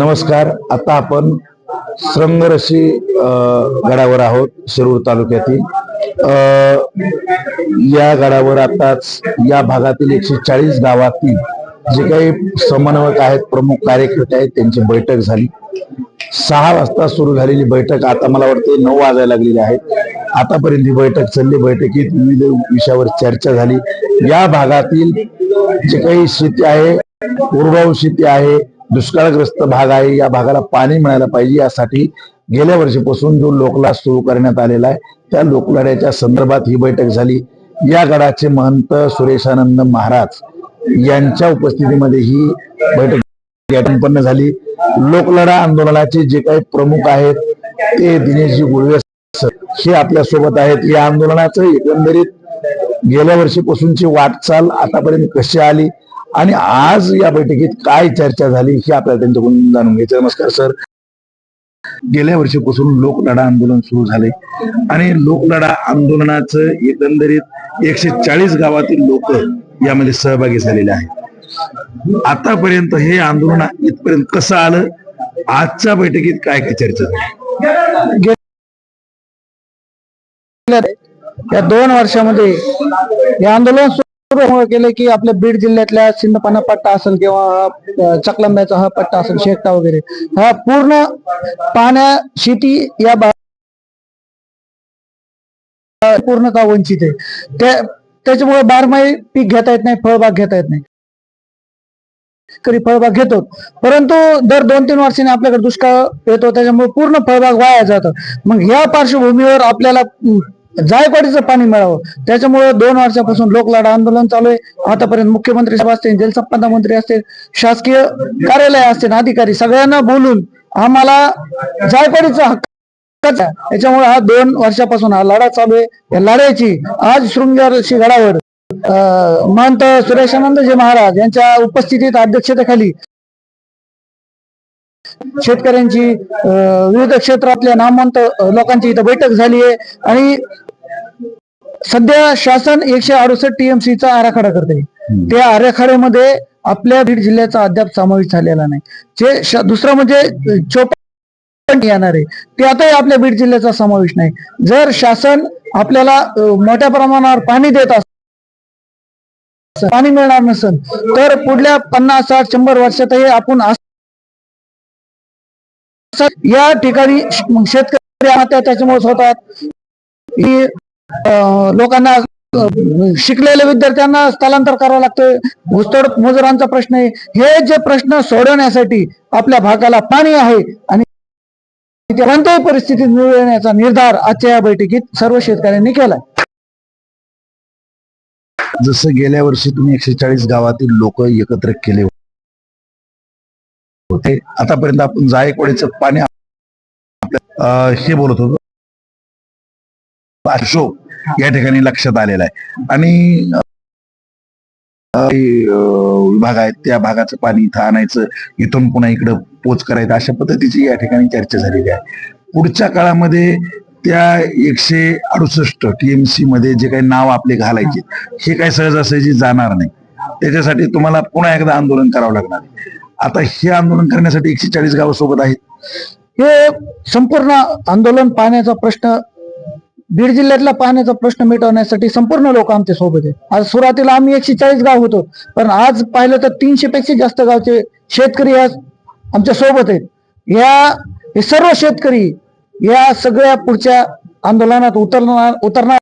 नमस्कार. आता आपण श्रंगरशी गडावर आहोत शिरूर तालुक्यातील. या गडावर आताच या भागातील एकशे चाळीस गावातील जे काही समन्वयक आहेत प्रमुख कार्यकर्ते आहेत त्यांची बैठक झाली. सहा वाजता सुरू झालेली बैठक आता मला वाटते नऊ वाजायला लागलेली आहे आतापर्यंत ही बैठक चालली. बैठकीत विविध विषयावर चर्चा झाली. या भागातील जे काही शेती आहे कोरडवाहू शेती आहे दुष्काळग्रस्त भाग आहे या भागाला पाणी मिळायला पाहिजे यासाठी गेल्या वर्षीपासून जो लोकलाट सुरू करण्यात आलेला आहे त्या लोकलाड्याच्या संदर्भात ही बैठक झाली. या गडाचे महंत सुरेशानंद महाराज यांच्या उपस्थितीमध्ये ही बैठक संपन्न झाली. लोकलढा आंदोलनाचे जे काही प्रमुख आहेत ते दिनेशजी गुळवे हे आपल्यासोबत आहेत. या आंदोलनाचं एकंदरीत गेल्या वर्षीपासूनची वाटचाल आतापर्यंत कशी आली? आणि आज या बैठकीत काय चर्चा झाली हे आपल्याला त्यांच्याकडून जाणून घ्यायचं. नमस्कार सर. गेल्या वर्षीपासून लोकलढा आंदोलन सुरू झाले. आणि लोकलढा आंदोलनाचं एकंदरीत एकशे चाळीस गावातील लोक यामध्ये सहभागी झालेले आहेत. आतापर्यंत हे आंदोलन इथपर्यंत कसं आलं? आजच्या बैठकीत काय काय चर्चा झाली? या दोन वर्षामध्ये हे आंदोलन केलं की आपल्या बीड जिल्ह्यातल्या सिंदपाना पट्टा असेल किंवा चकलंब्याचा हा पट्टा असेल शेकटा वगैरे हा पूर्ण पाण्या शेती या पूर्णतः वंचित आहे. त्या त्याच्यामुळे बारमाही पीक घेता येत नाही फळबाग घेता येत नाही. शेतकरी फळबाग घेतो परंतु दर दोन तीन वर्षांनी आपल्याकडे दुष्काळ येतो त्याच्यामुळे पूर्ण फळबाग वाया जातं. मग या पार्श्वभूमीवर आपल्याला जायकवाडीचं पाणी मिळावं. त्याच्यामुळे दोन वर्षापासून लोकलाडा आंदोलन चालू आहे. आतापर्यंत मुख्यमंत्री साहेब असतील जलसंपदा मंत्री असतील शासकीय कार्यालय असतील अधिकारी सगळ्यांना बोलून आम्हाला जायकवाडीचा हक्क त्याच्यामुळे हा दोन वर्षापासून हा लढा चालू आहे. या लढ्याची आज शृंगार गडावर अं, महंत सुरेशानंदजी महाराज यांच्या उपस्थितीत अध्यक्षतेखाली शेतकऱ्यांची विविध क्षेत्रातल्या नामवंत लोकांची इथं बैठक झाली आहे आणि सध्या शासन एकशे अडुसष्ट टीएमसी चा आराखडा करते त्या आराखड्यामध्ये आपल्या बीड जिल्ह्याचा अद्याप समावेश झालेला नाही. जे दुसरं म्हणजे चोपन्न येणार आहे त्यातही आपल्या बीड जिल्ह्याचा समावेश नाही. जर शासन आपल्याला मोठ्या प्रमाणावर पाणी देत असेल पाणी मिळणार नसेल तर पुढल्या पन्नास साठ शंभर वर्षातही आपण असं- या ठिकाणी शेतकरी आत्महत्या त्याच्यामुळे होतात. ही लोकांना शिकलेल्या विद्यार्थ्यांना स्थलांतर करावं लागतंय. घुसतोड मजुरांचा प्रश्न आहे. हे जे प्रश्न सोडवण्यासाठी आपल्या भागाला पाणी आहे आणि कोणत्याही परिस्थितीत मिळवण्याचा निर्धार आजच्या या बैठकीत सर्व शेतकऱ्यांनी केलाय. जसं गेल्या वर्षी तुम्ही एकशे चाळीस गावातील लोक एकत्र केले होते. आतापर्यंत आपण जायकवाडीचं पाणी हे बोलत होतो. अशोक या ठिकाणी लक्षात आलेला आहे. आणि विभाग आहेत त्या भागाचं पाणी इथं आणायचं इथून पुन्हा इकडं पोच करायचं अशा पद्धतीची या ठिकाणी चर्चा झालेली आहे. पुढच्या काळामध्ये त्या एकशे अडुसष्ट टीएमसी मध्ये जे काही नाव आपले घालायचे हे काही सहजासहजी जाणार नाही. त्याच्यासाठी तुम्हाला पुन्हा एकदा आंदोलन करावं लागणार आता हे आंदोलन करण्यासाठी एकशे चाळीस गावं सोबत आहेत. हे संपूर्ण आंदोलन पाण्याचा प्रश्न बीड जिल्ह्यातला पाण्याचा प्रश्न मिटवण्यासाठी संपूर्ण लोक आमच्यासोबत आहेत. आज सुरुवातीला आम्ही एकशे चाळीस गाव होतो पण आज पाहिलं तर तीनशे पेक्षा जास्त गावचे शेतकरी आज आमच्यासोबत आहेत. या हे सर्व शेतकरी या सगळ्या पुढच्या आंदोलनात उतरणार उतरणार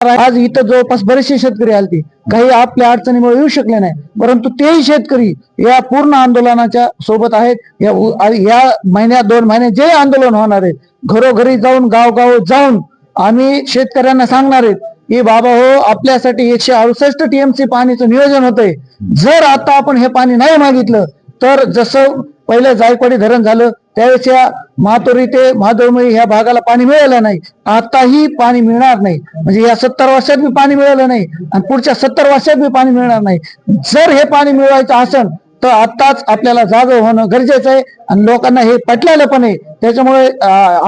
आज इथं जवळपास बरेचसे शेतकरी आलते. काही आपल्या अडचणीमुळे येऊ शकले नाही. परंतु तेही शेतकरी या पूर्ण आंदोलनाच्या सोबत आहेत. या या महिन्यात दोन महिने जे आंदोलन होणार आहे घरोघरी जाऊन गावगाव जाऊन आम्ही शेतकऱ्यांना सांगणार आहेत की बाबा हो आपल्यासाठी एकशे अडुसष्ट टीएमसी पाणीचं नियोजन होतंय. जर आता आपण हे पाणी नाही मागितलं तर जसं पहिलं जायकवाडी धरण झालं त्यावेळेस या महातोरी ते महादोरमळी ह्या भागाला पाणी मिळालं नाही. आताही पाणी मिळणार नाही. म्हणजे या सत्तर वर्षात मी पाणी मिळालं नाही आणि पुढच्या सत्तर वर्षात मी पाणी मिळणार नाही. जर हे पाणी मिळवायचं असेल तर आताच आपल्याला जागं होणं गरजेचं आहे आणि लोकांना हे पटलेलं पण आहे. त्याच्यामुळे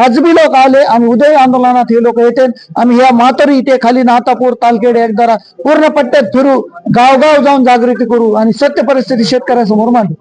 आज बी लोक आले आम्ही उद्याही आंदोलनात हे लोक येते आम्ही या मातोरी इथे खाली नातापूर तालखेडे एकदा पूर्ण पट्ट्यात फिरू गावगाव जाऊन जागृती करू आणि सत्य परिस्थिती शेतकऱ्यासमोर मांडू.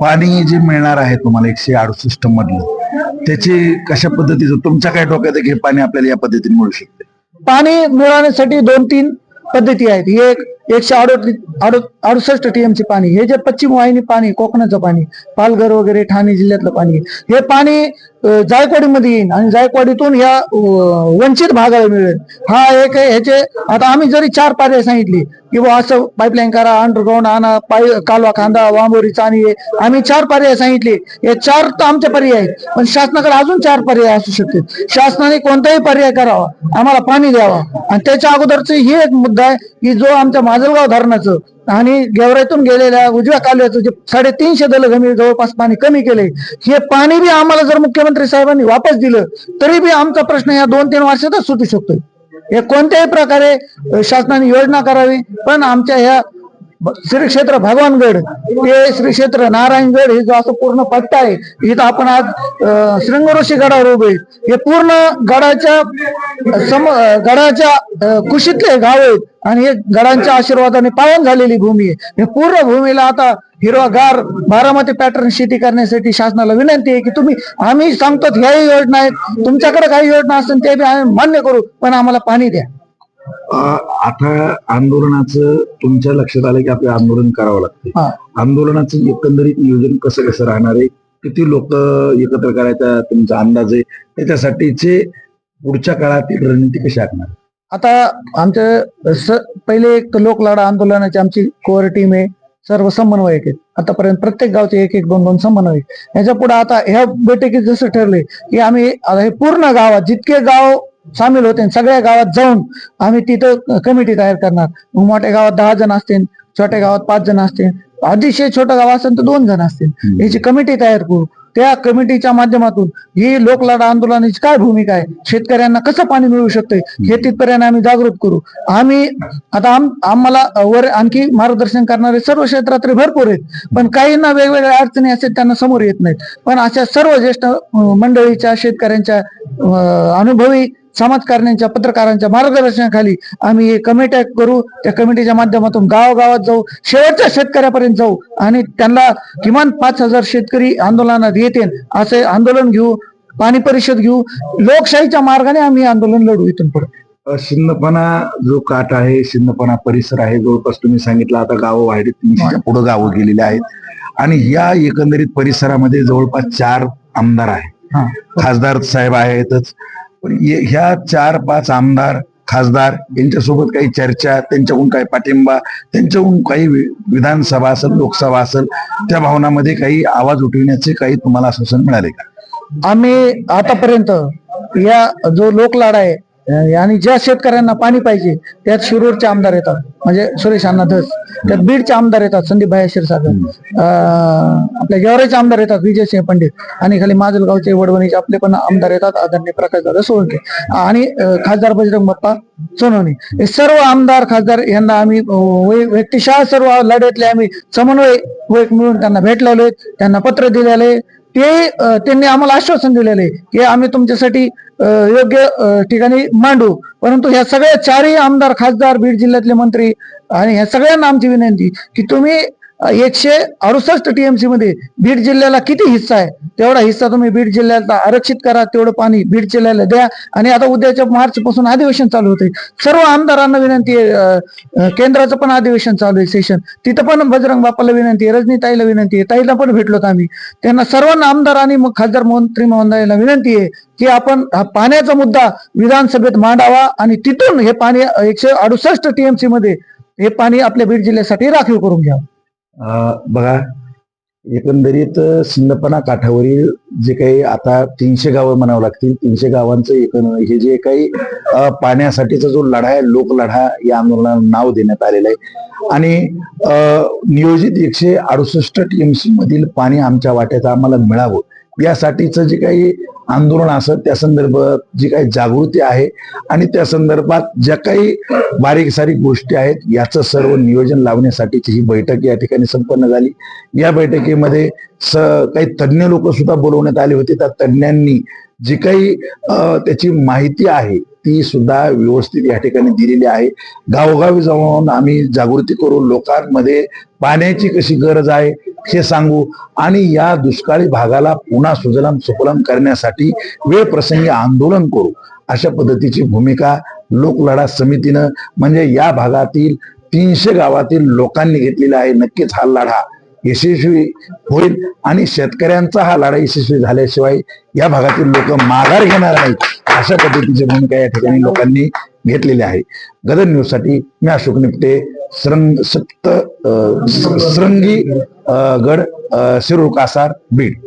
पाणी जे मिळणार आहे तुम्हाला एकशे अडुसष्ट मधलं त्याची कशा पद्धतीचं तुमच्या काय डोक्यात हे पाणी आपल्याला या पद्धतीने मिळू शकते? पाणी मिळवण्यासाठी दोन तीन पद्धती आहेत. एक एकशे अडो अडुसष्ट टीएमसी पाणी. हे जे पश्चिम वाहिनी पाणी कोकणाचं पाणी पालघर वगैरे ठाणे जिल्ह्यातलं पाणी हे पाणी जायकवाडीमध्ये येईल आणि जायकवाडीतून या वंचित भागाला मिळेल. हा एक ह्याचे आता आम्ही जरी चार पर्याय सांगितले की असं पाईपलाईन करा अंडरग्राऊंड आणा पाय कालवा खांदा वांबोरी चाणी आम्ही चार पर्याय सांगितले. हे चार तर आमचे पर्याय आहेत पण शासनाकडे अजून चार पर्याय असू शकते शासनाने कोणताही पर्याय करावा आम्हाला पाणी द्यावा. आणि त्याच्या अगोदरच ही एक मुद्दा आहे की जो आमच्या माजलगाव धरणाचं आणि गेवराईतून गेलेल्या उजव्या कालव्याचं जे साडेतीनशे दलगमी जवळपास पाणी कमी केले हे पाणी बी आम्हाला जर मुख्यमंत्री साहेबांनी वापस दिलं तरी बी आमचा प्रश्न या दोन तीन वर्षातच सुटू शकतो हे कोणत्याही प्रकारे शासनाने योजना करावी पण आमच्या ह्या श्री क्षेत्र भगवानगड. हे श्री क्षेत्र नारायणगड हे जो असं पूर्ण पट्टा आहे इथं आपण आज श्रृंग ऋषी गडावर उभे हे पूर्ण गडाच्या सम गडाच्या कुशीतले गाव आहेत. आणि हे गडांच्या आशीर्वादाने पावन झालेली भूमी आहे. हे पूर्ण भूमीला आता हिरवागार बारामती पॅटर्न शेती करण्यासाठी शासनाला विनंती आहे की तुम्ही आम्ही सांगतो ह्याही योजना आहेत. तुमच्याकडे काही योजना असेल ते आम्ही मान्य करू पण आम्हाला पाणी द्या. आता आंदोलनाचं तुमच्या लक्षात आलं की आपलं आंदोलन करावं लागते. आंदोलनाचं एकंदरीत नियोजन कसं कसं राहणार आहे? किती लोक एकत्र करायचा तुमचा अंदाज आहे? त्याच्यासाठीचे पुढच्या काळातील रणनीती कशी आखणार? आता आमच्या पहिले एक लोकलाडा आंदोलनाची आमची कोर टीम आहे सर्व समन्वयक आहेत. आतापर्यंत प्रत्येक गावचे एक एक दोन दोन समन्वयक. ह्याच्या पुढे आता ह्या बैठकीत जसं ठरलंय की आम्ही हे पूर्ण गावात जितके गाव सामील होते. सगळ्या गावात जाऊन आम्ही तिथं कमिटी तयार करणार. मोठ्या गावात दहा जण असतील छोट्या गावात पाच जण असतील अतिशय छोटं गाव असेल तर दोन जण असतील. याची कमिटी तयार करू. त्या कमिटीच्या माध्यमातून ही लोकलाडा आंदोलनाची काय भूमिका आहे? शेतकऱ्यांना कसं पाणी मिळू शकतंय? हे तिथपर्यंत आम्ही जागृत करू. आम्ही आता आम आम्हाला वर आणखी मार्गदर्शन करणारे सर्व क्षेत्रात भरपूर आहेत. पण काहींना वेगवेगळ्या अडचणी असतात त्यांना समोर येत नाहीत. पण अशा सर्व ज्येष्ठ मंडळीच्या शेतकऱ्यांच्या अनुभवी समाजकारण्यांच्या पत्रकारांच्या मार्गदर्शनाखाली आम्ही हे कमिट्या करू. त्या कमिटीच्या माध्यमातून गावागावात जाऊ शेवटच्या शेतकऱ्यापर्यंत जाऊ आणि त्यांना किमान पाच हजार शेतकरी आंदोलनात येतील असे आंदोलन घेऊ पाणी परिषद घेऊ. लोकशाहीच्या मार्गाने आम्ही आंदोलन लढू इथून पुढे. शिंदपणा जो काट आहे शिंदपणा परिसर आहे जवळपास तुम्ही सांगितलं आता गावं वाढली तीनशेच्या पुढे गावं गेलेली आहेत. आणि या एकंदरीत परिसरामध्ये जवळपास चार आमदार आहेत. खासदार साहेब आहेतच. पण ह्या चार पाच आमदार खासदार यांच्यासोबत काही चर्चा त्यांच्याकडून काही पाठिंबा त्यांच्याकडून काही विधानसभा असेल लोकसभा असेल त्या भावनामध्ये काही आवाज उठविण्याचे काही तुम्हाला आश्वासन मिळाले का? आम्ही आतापर्यंत या जो लोकलाडा आहे आणि ज्या शेतकऱ्यांना पाणी पाहिजे त्यात शिरूरचे आमदार येतात. म्हणजे सुरेश अण्णा धस त्यात बीडचे आमदार येतात संदीप भाई क्षीरसागर. अं, आपल्या गेवराचे आमदार येतात विजयसिंह पंडित. आणि खाली माजलगावचे वडवणीचे आपले पण आमदार येतात आदरणीय प्रकाशदादा सोळंके. आणि खासदार बजरंग बाप्पा सोनवणे. हे सर्व आमदार खासदार यांना आम्ही व्यक्तिशः सर्व लढ्यातले आम्ही समन्वय मिळून त्यांना भेटलेलो त्यांना पत्र दिलेले ते त्यांनी आम्हाला आश्वासन दिलेले की आम्ही तुमच्यासाठी योग्य ठिकाणी मांडू. परंतु ह्या सगळ्या चारही आमदार खासदार बीड जिल्ह्यातले मंत्री आणि ह्या सगळ्यांना आमची विनंती की तुम्ही एकशे अडुसष्ट टीएमसी मध्ये बीड जिल्ह्याला किती हिस्सा आहे? तेवढा हिस्सा तुम्ही बीड जिल्ह्याला आरक्षित करा तेवढं पाणी बीड जिल्ह्याला द्या. आणि आता उद्याच्या मार्च पासून अधिवेशन चालू होते सर्व आमदारांना विनंती आहे केंद्राचं पण अधिवेशन चालू आहे सेशन तिथं पण बजरंग बापाला विनंती आहे रजनीताईला विनंती आहे ताईला पण भेटलोत आम्ही. त्यांना सर्वांना आमदार आणि मग खासदार मंत्री महोदयाला विनंती आहे की आपण हा पाण्याचा मुद्दा विधानसभेत मांडावा आणि तिथून हे पाणी एकशे अडुसष्ट टीएमसी मध्ये हे पाणी आपल्या बीड जिल्ह्यासाठी राखीव करून घ्यावं. बघा एकंदरीत सिंदपणा काठावरील जे काही आता तीनशे गावं म्हणावं लागतील तीनशे गावांचं एक हे जे काही पाण्यासाठीचा जो लढा आहे लोकलढा या आंदोलनाला नाव देण्यात आलेलं आहे. आणि अं, नियोजित एकशे अडुसष्ट टीएमसी मधील पाणी आमच्या वाट्याचं आम्हाला मिळावं यासाठीचं जे काही आंदोलन असं त्या संदर्भात जी काही जागृती आहे आणि त्या संदर्भात ज्या काही बारीक सारीक गोष्टी आहेत याचं सर्व नियोजन लावण्यासाठीची ही बैठक या ठिकाणी संपन्न झाली. या बैठकीमध्ये स काही तज्ज्ञ लोक सुद्धा बोलवण्यात आले होते. त्या तज्ज्ञांनी जी काही त्याची माहिती आहे ती सुद्धा व्यवस्थित या ठिकाणी दिलेली आहे. गावोगावी जाऊन आम्ही जागृती करू लोकांमध्ये पाण्याची कशी गरज आहे हे सांगू आणि या दुष्काळी भागाला पुन्हा सुजलाम सुफलाम करण्यासाठी वेळ प्रसंगी आंदोलन करू. अशा पद्धतीची भूमिका लोकलढा समितीनं म्हणजे या भागातील तीनशे गावातील लोकांनी घेतलेला आहे. नक्कीच हा लढा यशस्वी होईल आणि शेतकऱ्यांचा हा लढा यशस्वी झाल्याशिवाय या भागातील लोक माघार घेणार नाहीत अशा पद्धतीची भूमिका या ठिकाणी लोकांनी घेतलेली आहे. गदन न्यूजसाठी मी अशोक निपटे श्रंग सप्त श्रंगी गड शिरूर कासार बीड.